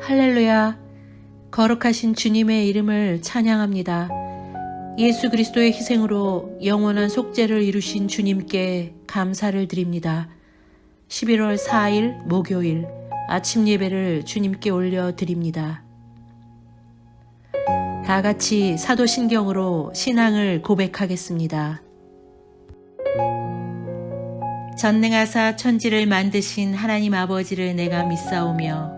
할렐루야. 거룩하신 주님의 이름을 찬양합니다. 예수 그리스도의 희생으로 영원한 속죄를 이루신 주님께 감사를 드립니다. 11월 4일 목요일 아침 예배를 주님께 올려 드립니다. 다 같이 사도신경으로 신앙을 고백하겠습니다. 전능하사 천지를 만드신 하나님 아버지를 내가 믿사오며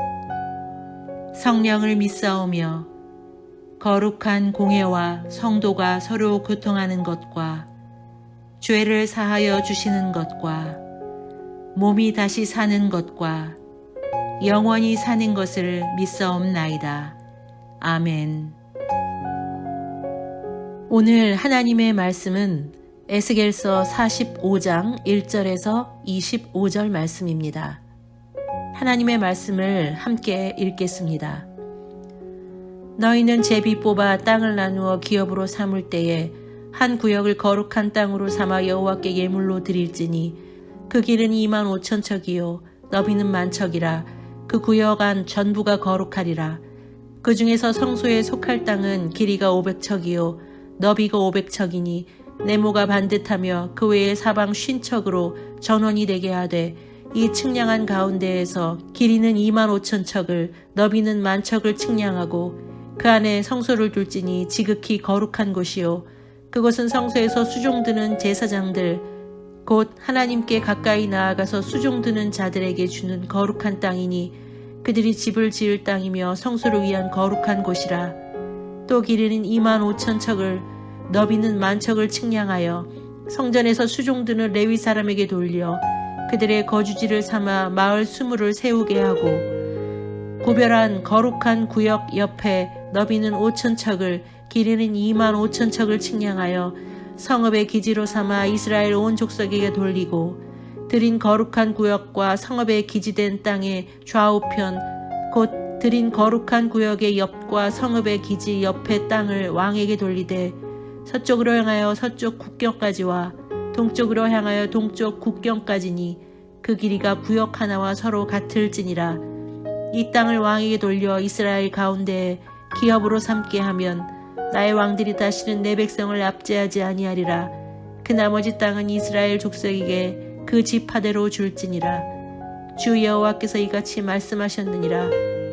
성령을 믿사오며 거룩한 공예와 성도가 서로 교통하는 것과 죄를 사하여 주시는 것과 몸이 다시 사는 것과 영원히 사는 것을 믿사옵나이다. 아멘. 오늘 하나님의 말씀은 에스겔서 45장 1절에서 25절 말씀입니다. 하나님의 말씀을 함께 읽겠습니다. 너희는 제비 뽑아 땅을 나누어 기업으로 삼을 때에 한 구역을 거룩한 땅으로 삼아 여호와께 예물로 드릴지니 그 길은 2만 5천 척이요 너비는 만 척이라 그 구역 안 전부가 거룩하리라 그 중에서 성소에 속할 땅은 길이가 500척이요 너비가 500척이니 네모가 반듯하며 그 외에 사방 쉰 척으로 전원이 되게 하되 이 측량한 가운데에서 길이는 2만 5천 척을 너비는 만 척을 측량하고 그 안에 성소를 둘지니 지극히 거룩한 곳이요. 그곳은 성소에서 수종드는 제사장들 곧 하나님께 가까이 나아가서 수종드는 자들에게 주는 거룩한 땅이니 그들이 집을 지을 땅이며 성소를 위한 거룩한 곳이라. 또 길이는 2만 5천 척을 너비는 만 척을 측량하여 성전에서 수종드는 레위 사람에게 돌려 그들의 거주지를 삼아 마을 수물을 세우게 하고 구별한 거룩한 구역 옆에 너비는 5천 척을 길이는 2만 5천 척을 측량하여 성읍의 기지로 삼아 이스라엘 온 족속에게 돌리고 드린 거룩한 구역과 성읍의 기지된 땅의 좌우편 곧 드린 거룩한 구역의 옆과 성읍의 기지 옆의 땅을 왕에게 돌리되 서쪽으로 향하여 서쪽 국경까지와 동쪽으로 향하여 동쪽 국경까지니 그 길이가 구역 하나와 서로 같을지니라. 이 땅을 왕에게 돌려 이스라엘 가운데에 기업으로 삼게 하면 나의 왕들이 다시는 내 백성을 압제하지 아니하리라. 그 나머지 땅은 이스라엘 족속에게 그 지파대로 줄지니라. 주 여호와께서 이같이 말씀하셨느니라.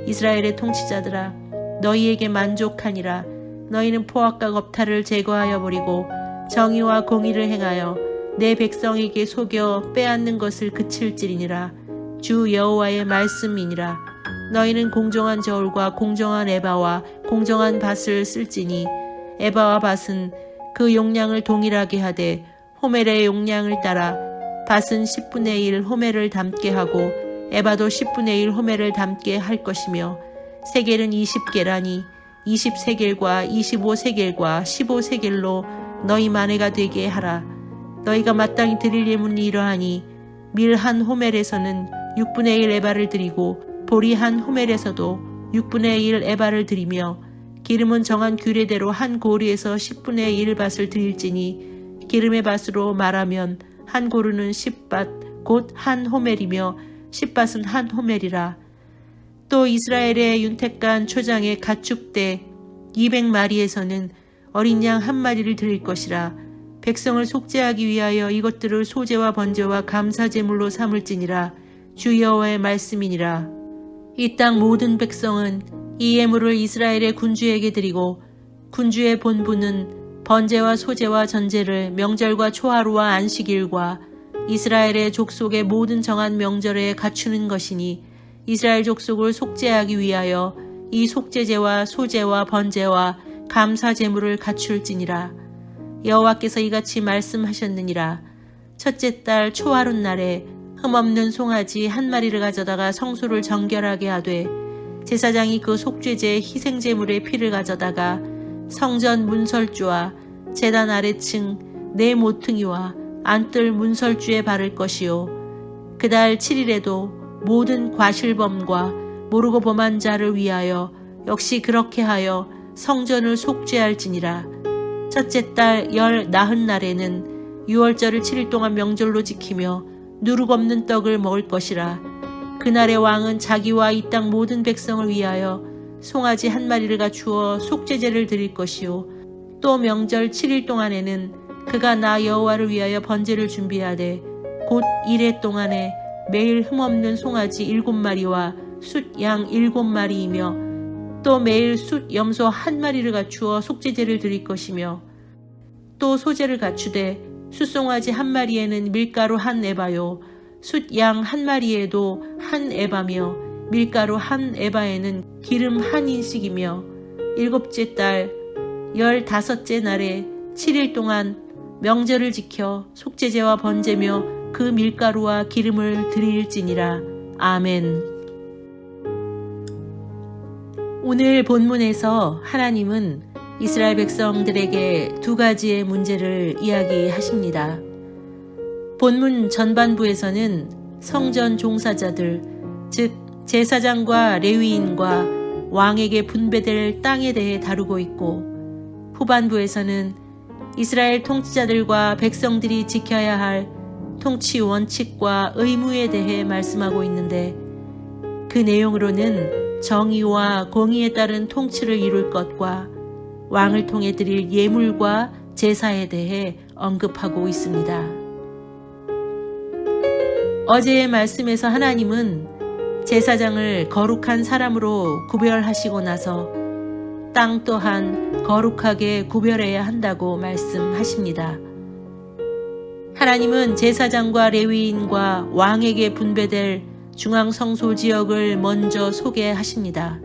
이스라엘의 통치자들아 너희에게 만족하니라. 너희는 포악과 겁탈을 제거하여 버리고 정의와 공의를 행하여 내 백성에게 속여 빼앗는 것을 그칠지니라 주 여호와의 말씀이니라 너희는 공정한 저울과 공정한 에바와 공정한 밭을 쓸지니 에바와 밭은 그 용량을 동일하게 하되 호멜의 용량을 따라 밭은 10분의 1 호멜을 담게 하고 에바도 10분의 1 호멜을 담게 할 것이며 세겔은 20계라니 20세겔과 25세겔과 15세겔로 너희 만회가 되게 하라. 너희가 마땅히 드릴 예문이 이러하니 밀 한 호멜에서는 6분의 1 에바를 드리고 보리 한 호멜에서도 6분의 1 에바를 드리며 기름은 정한 규례대로 한 고리에서 10분의 1 밭을 드릴지니 기름의 밭으로 말하면 한 고루는 10밭 곧 한 호멜이며 10밭은 한 호멜이라. 또 이스라엘의 윤택간 초장의 가축대 200마리에서는 어린 양 한 마리를 드릴 것이라 백성을 속죄하기 위하여 이것들을 소재와 번제와 감사 제물로 삼을지니라. 주 여호와의 말씀이니라. 이 땅 모든 백성은 이 예물을 이스라엘의 군주에게 드리고 군주의 본부는 번제와 소제와 전제를 명절과 초하루와 안식일과 이스라엘의 족속의 모든 정한 명절에 갖추는 것이니 이스라엘 족속을 속죄하기 위하여 이 속죄제와 소제와 번제와 감사 제물을 갖출지니라 여호와께서 이같이 말씀하셨느니라. 첫째 달 초하룻 날에 흠없는 송아지 한 마리를 가져다가 성소를 정결하게 하되 제사장이 그 속죄제 희생제물의 피를 가져다가 성전 문설주와 제단 아래층 네 모퉁이와 안뜰 문설주에 바를 것이요. 그달 7일에도 모든 과실범과 모르고 범한 자를 위하여 역시 그렇게 하여 성전을 속죄할지니라 첫째 달열 나흔 날에는 유월절을 7일 동안 명절로 지키며 누룩 없는 떡을 먹을 것이라. 그날의 왕은 자기와 이 땅 모든 백성을 위하여 송아지 한 마리를 갖추어 속죄제를 드릴 것이요. 또 명절 7일 동안에는 그가 나 여호와를 위하여 번제를 준비하되 곧 이래 동안에 매일 흠없는 송아지 일곱 마리와 숫양 일곱 마리이며 또 매일 숫 염소 한 마리를 갖추어 속죄제를 드릴 것이며 또 소제를 갖추되 숫송아지 한 마리에는 밀가루 한 에바요 숫양 한 마리에도 한 에바며 밀가루 한 에바에는 기름 한 인씩이며 일곱째 달 열다섯째 날에 7일 동안 명절을 지켜 속죄제와 번제며 그 밀가루와 기름을 드릴지니라. 아멘. 오늘 본문에서 하나님은 이스라엘 백성들에게 두 가지의 문제를 이야기하십니다. 본문 전반부에서는 성전 종사자들, 즉 제사장과 레위인과 왕에게 분배될 땅에 대해 다루고 있고 후반부에서는 이스라엘 통치자들과 백성들이 지켜야 할 통치 원칙과 의무에 대해 말씀하고 있는데 그 내용으로는 정의와 공의에 따른 통치를 이룰 것과 왕을 통해 드릴 예물과 제사에 대해 언급하고 있습니다. 어제의 말씀에서 하나님은 제사장을 거룩한 사람으로 구별하시고 나서 땅 또한 거룩하게 구별해야 한다고 말씀하십니다. 하나님은 제사장과 레위인과 왕에게 분배될 중앙 성소 지역을 먼저 소개하십니다.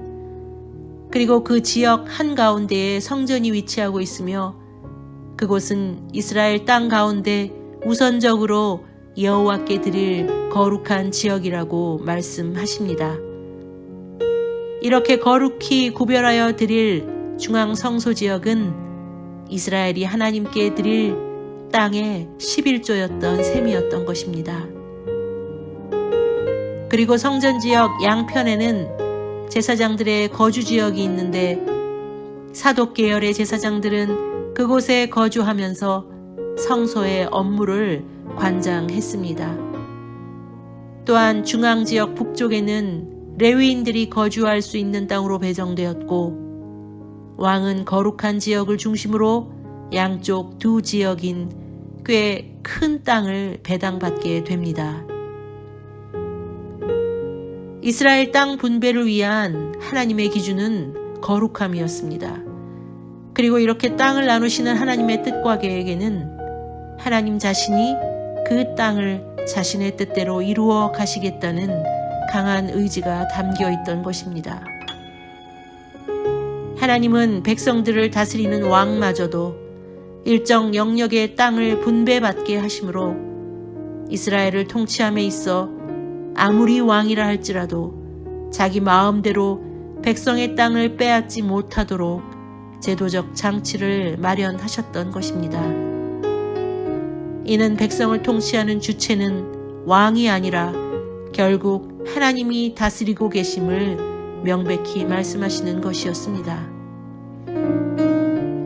그리고 그 지역 한가운데에 성전이 위치하고 있으며 그곳은 이스라엘 땅 가운데 우선적으로 여호와께 드릴 거룩한 지역이라고 말씀하십니다. 이렇게 거룩히 구별하여 드릴 중앙 성소 지역은 이스라엘이 하나님께 드릴 땅의 11조였던 셈이었던 것입니다. 그리고 성전 지역 양편에는 제사장들의 거주 지역이 있는데 사독 계열의 제사장들은 그곳에 거주하면서 성소의 업무를 관장했습니다. 또한 중앙 지역 북쪽에는 레위인들이 거주할 수 있는 땅으로 배정되었고 왕은 거룩한 지역을 중심으로 양쪽 두 지역인 꽤 큰 땅을 배당받게 됩니다. 이스라엘 땅 분배를 위한 하나님의 기준은 거룩함이었습니다. 그리고 이렇게 땅을 나누시는 하나님의 뜻과 계획에는 하나님 자신이 그 땅을 자신의 뜻대로 이루어 가시겠다는 강한 의지가 담겨 있던 것입니다. 하나님은 백성들을 다스리는 왕마저도 일정 영역의 땅을 분배받게 하심으로 이스라엘을 통치함에 있어 아무리 왕이라 할지라도 자기 마음대로 백성의 땅을 빼앗지 못하도록 제도적 장치를 마련하셨던 것입니다. 이는 백성을 통치하는 주체는 왕이 아니라 결국 하나님이 다스리고 계심을 명백히 말씀하시는 것이었습니다.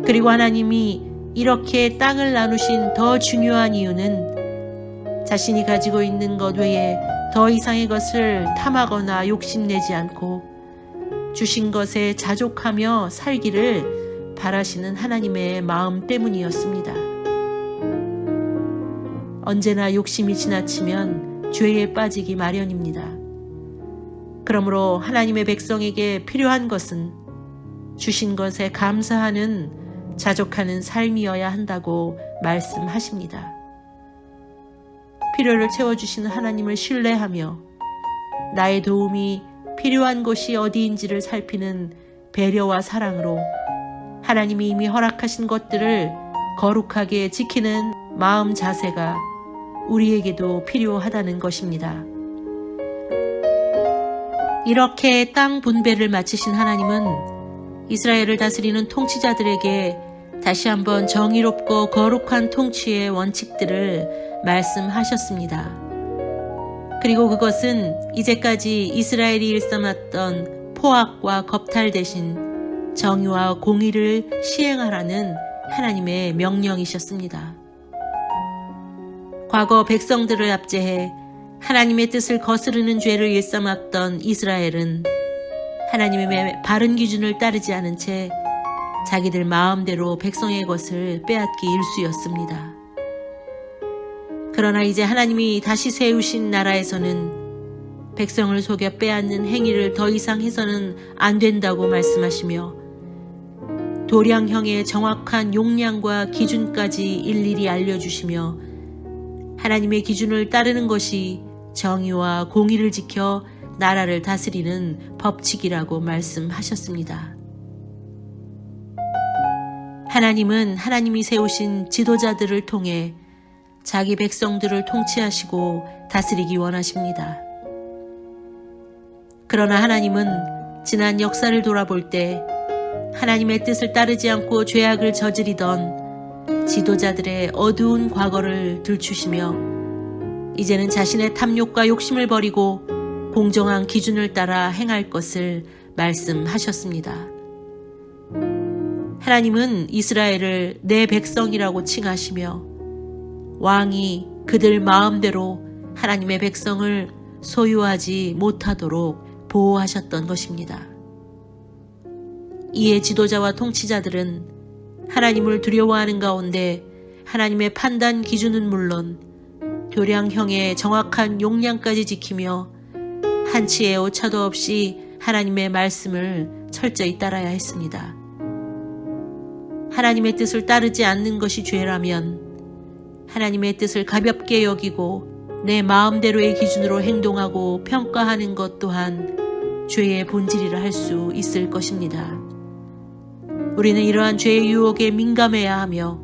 그리고 하나님이 이렇게 땅을 나누신 더 중요한 이유는 자신이 가지고 있는 것 외에 더 이상의 것을 탐하거나 욕심내지 않고 주신 것에 자족하며 살기를 바라시는 하나님의 마음 때문이었습니다. 언제나 욕심이 지나치면 죄에 빠지기 마련입니다. 그러므로 하나님의 백성에게 필요한 것은 주신 것에 감사하는 자족하는 삶이어야 한다고 말씀하십니다. 필요를 채워주시는 하나님을 신뢰하며 나의 도움이 필요한 곳이 어디인지를 살피는 배려와 사랑으로 하나님이 이미 허락하신 것들을 거룩하게 지키는 마음 자세가 우리에게도 필요하다는 것입니다. 이렇게 땅 분배를 마치신 하나님은 이스라엘을 다스리는 통치자들에게 다시 한번 정의롭고 거룩한 통치의 원칙들을 말씀하셨습니다. 그리고 그것은 이제까지 이스라엘이 일삼았던 포악과 겁탈 대신 정의와 공의를 시행하라는 하나님의 명령이셨습니다. 과거 백성들을 압제해 하나님의 뜻을 거스르는 죄를 일삼았던 이스라엘은 하나님의 바른 기준을 따르지 않은 채 자기들 마음대로 백성의 것을 빼앗기 일쑤였습니다. 그러나 이제 하나님이 다시 세우신 나라에서는 백성을 속여 빼앗는 행위를 더 이상 해서는 안 된다고 말씀하시며 도량형의 정확한 용량과 기준까지 일일이 알려주시며 하나님의 기준을 따르는 것이 정의와 공의를 지켜 나라를 다스리는 법칙이라고 말씀하셨습니다. 하나님은 하나님이 세우신 지도자들을 통해 자기 백성들을 통치하시고 다스리기 원하십니다. 그러나 하나님은 지난 역사를 돌아볼 때 하나님의 뜻을 따르지 않고 죄악을 저지르던 지도자들의 어두운 과거를 들추시며 이제는 자신의 탐욕과 욕심을 버리고 공정한 기준을 따라 행할 것을 말씀하셨습니다. 하나님은 이스라엘을 내 백성이라고 칭하시며 왕이 그들 마음대로 하나님의 백성을 소유하지 못하도록 보호하셨던 것입니다. 이에 지도자와 통치자들은 하나님을 두려워하는 가운데 하나님의 판단 기준은 물론 교량형의 정확한 용량까지 지키며 한치의 오차도 없이 하나님의 말씀을 철저히 따라야 했습니다. 하나님의 뜻을 따르지 않는 것이 죄라면 하나님의 뜻을 가볍게 여기고 내 마음대로의 기준으로 행동하고 평가하는 것 또한 죄의 본질이라 할 수 있을 것입니다. 우리는 이러한 죄의 유혹에 민감해야 하며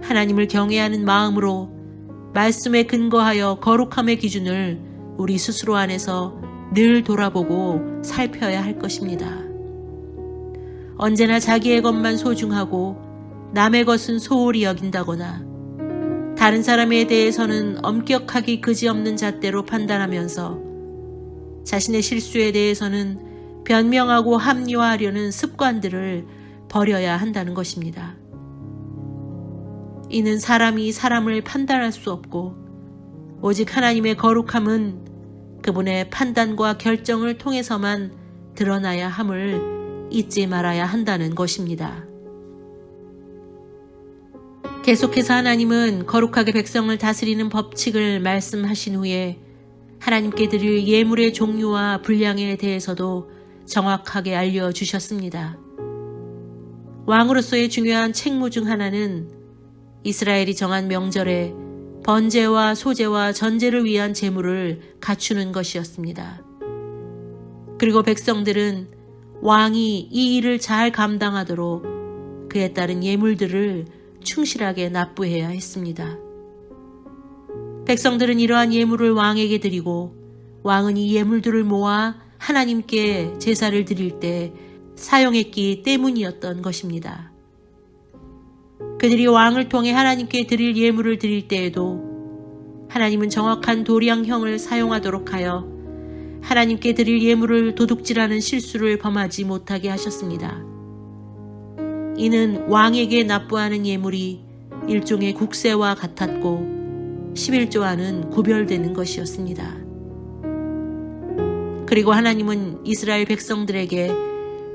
하나님을 경외하는 마음으로 말씀에 근거하여 거룩함의 기준을 우리 스스로 안에서 늘 돌아보고 살펴야 할 것입니다. 언제나 자기의 것만 소중하고 남의 것은 소홀히 여긴다거나 다른 사람에 대해서는 엄격하기 그지없는 잣대로 판단하면서 자신의 실수에 대해서는 변명하고 합리화하려는 습관들을 버려야 한다는 것입니다. 이는 사람이 사람을 판단할 수 없고 오직 하나님의 거룩함은 그분의 판단과 결정을 통해서만 드러나야 함을 잊지 말아야 한다는 것입니다. 계속해서 하나님은 거룩하게 백성을 다스리는 법칙을 말씀하신 후에 하나님께 드릴 예물의 종류와 분량에 대해서도 정확하게 알려주셨습니다. 왕으로서의 중요한 책무 중 하나는 이스라엘이 정한 명절에 번제와 소제와 전제를 위한 제물을 갖추는 것이었습니다. 그리고 백성들은 왕이 이 일을 잘 감당하도록 그에 따른 예물들을 충실하게 납부해야 했습니다. 백성들은 이러한 예물을 왕에게 드리고 왕은 이 예물들을 모아 하나님께 제사를 드릴 때 사용했기 때문이었던 것입니다. 그들이 왕을 통해 하나님께 드릴 예물을 드릴 때에도 하나님은 정확한 도량형을 사용하도록 하여 하나님께 드릴 예물을 도둑질하는 실수를 범하지 못하게 하셨습니다. 이는 왕에게 납부하는 예물이 일종의 국세와 같았고 11조와는 구별되는 것이었습니다. 그리고 하나님은 이스라엘 백성들에게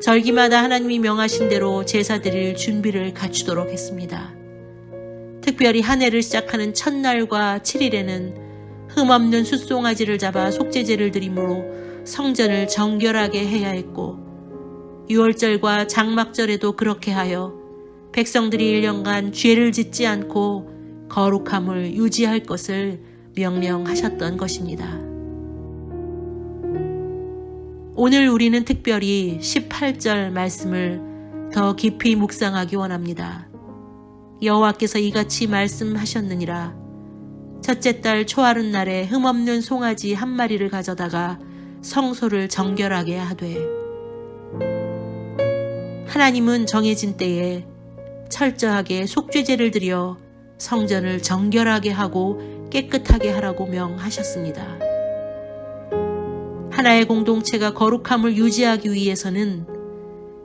절기마다 하나님이 명하신 대로 제사 드릴 준비를 갖추도록 했습니다. 특별히 한 해를 시작하는 첫날과 7일에는 흠없는 숫송아지를 잡아 속죄제를 드림으로 성전을 정결하게 해야 했고 6월절과 장막절에도 그렇게 하여 백성들이 1년간 죄를 짓지 않고 거룩함을 유지할 것을 명령하셨던 것입니다. 오늘 우리는 특별히 18절 말씀을 더 깊이 묵상하기 원합니다. 여호와께서 이같이 말씀하셨느니라 첫째 달 초하룻 날에 흠없는 송아지 한 마리를 가져다가 성소를 정결하게 하되 하나님은 정해진 때에 철저하게 속죄제를 드려 성전을 정결하게 하고 깨끗하게 하라고 명하셨습니다. 하나의 공동체가 거룩함을 유지하기 위해서는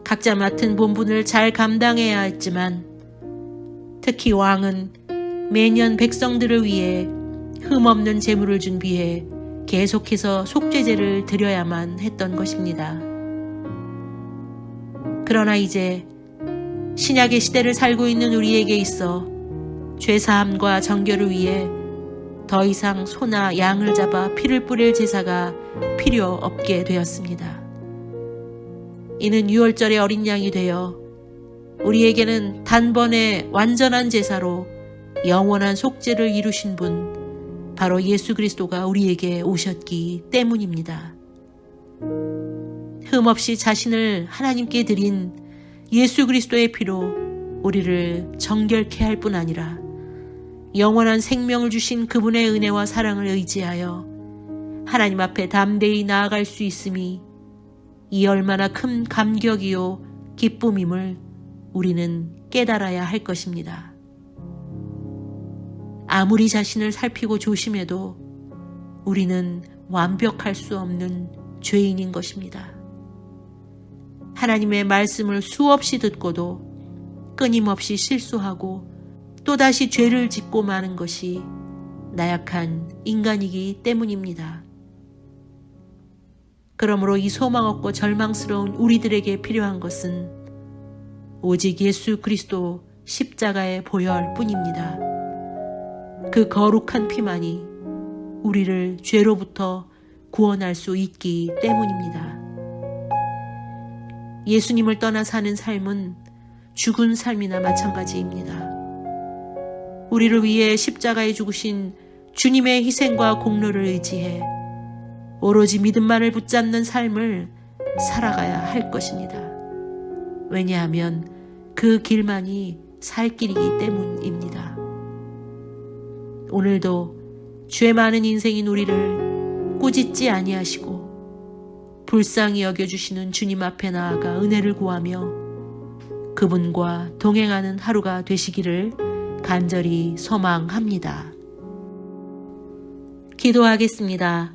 각자 맡은 본분을 잘 감당해야 했지만 특히 왕은 매년 백성들을 위해 흠없는 제물을 준비해 계속해서 속죄제를 드려야만 했던 것입니다. 그러나 이제 신약의 시대를 살고 있는 우리에게 있어 죄사함과 정결을 위해 더 이상 소나 양을 잡아 피를 뿌릴 제사가 필요 없게 되었습니다. 이는 유월절의 어린 양이 되어 우리에게는 단번에 완전한 제사로 영원한 속죄를 이루신 분, 바로 예수 그리스도가 우리에게 오셨기 때문입니다. 흠없이 자신을 하나님께 드린 예수 그리스도의 피로 우리를 정결케 할 뿐 아니라 영원한 생명을 주신 그분의 은혜와 사랑을 의지하여 하나님 앞에 담대히 나아갈 수 있음이 이 얼마나 큰 감격이요 기쁨임을 우리는 깨달아야 할 것입니다. 아무리 자신을 살피고 조심해도 우리는 완벽할 수 없는 죄인인 것입니다. 하나님의 말씀을 수없이 듣고도 끊임없이 실수하고 또다시 죄를 짓고 마는 것이 나약한 인간이기 때문입니다. 그러므로 이 소망 없고 절망스러운 우리들에게 필요한 것은 오직 예수 그리스도 십자가의 보혈 뿐입니다. 그 거룩한 피만이 우리를 죄로부터 구원할 수 있기 때문입니다. 예수님을 떠나 사는 삶은 죽은 삶이나 마찬가지입니다. 우리를 위해 십자가에 죽으신 주님의 희생과 공로를 의지해 오로지 믿음만을 붙잡는 삶을 살아가야 할 것입니다. 왜냐하면 그 길만이 살 길이기 때문입니다. 오늘도 죄 많은 인생인 우리를 꾸짖지 아니하시고 불쌍히 여겨주시는 주님 앞에 나아가 은혜를 구하며 그분과 동행하는 하루가 되시기를 간절히 소망합니다. 기도하겠습니다.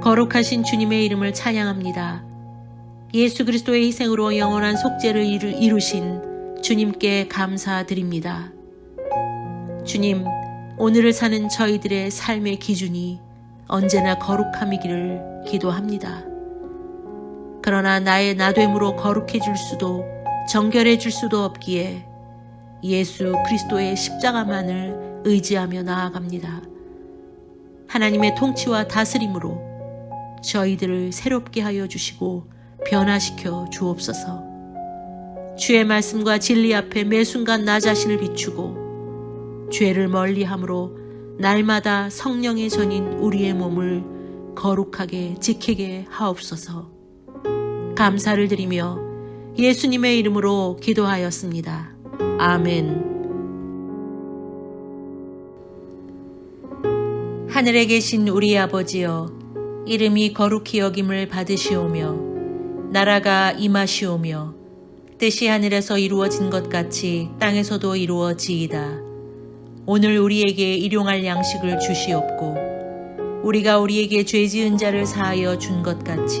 거룩하신 주님의 이름을 찬양합니다. 예수 그리스도의 희생으로 영원한 속죄를 이루, 이루신 주님께 감사드립니다. 주님, 오늘을 사는 저희들의 삶의 기준이 언제나 거룩함이기를 기도합니다. 그러나 나의 나됨으로 거룩해질 수도 정결해질 수도 없기에 예수 그리스도의 십자가만을 의지하며 나아갑니다. 하나님의 통치와 다스림으로 저희들을 새롭게 하여 주시고 변화시켜 주옵소서. 주의 말씀과 진리 앞에 매 순간 나 자신을 비추고 죄를 멀리함으로 날마다 성령의 전인 우리의 몸을 거룩하게 지키게 하옵소서. 감사를 드리며 예수님의 이름으로 기도하였습니다. 아멘. 하늘에 계신 우리 아버지여, 이름이 거룩히 여김을 받으시오며, 나라가 임하시오며, 뜻이 하늘에서 이루어진 것 같이 땅에서도 이루어지이다. 오늘 우리에게 일용할 양식을 주시옵고, 우리가 우리에게 죄 지은 자를 사하여 준 것 같이,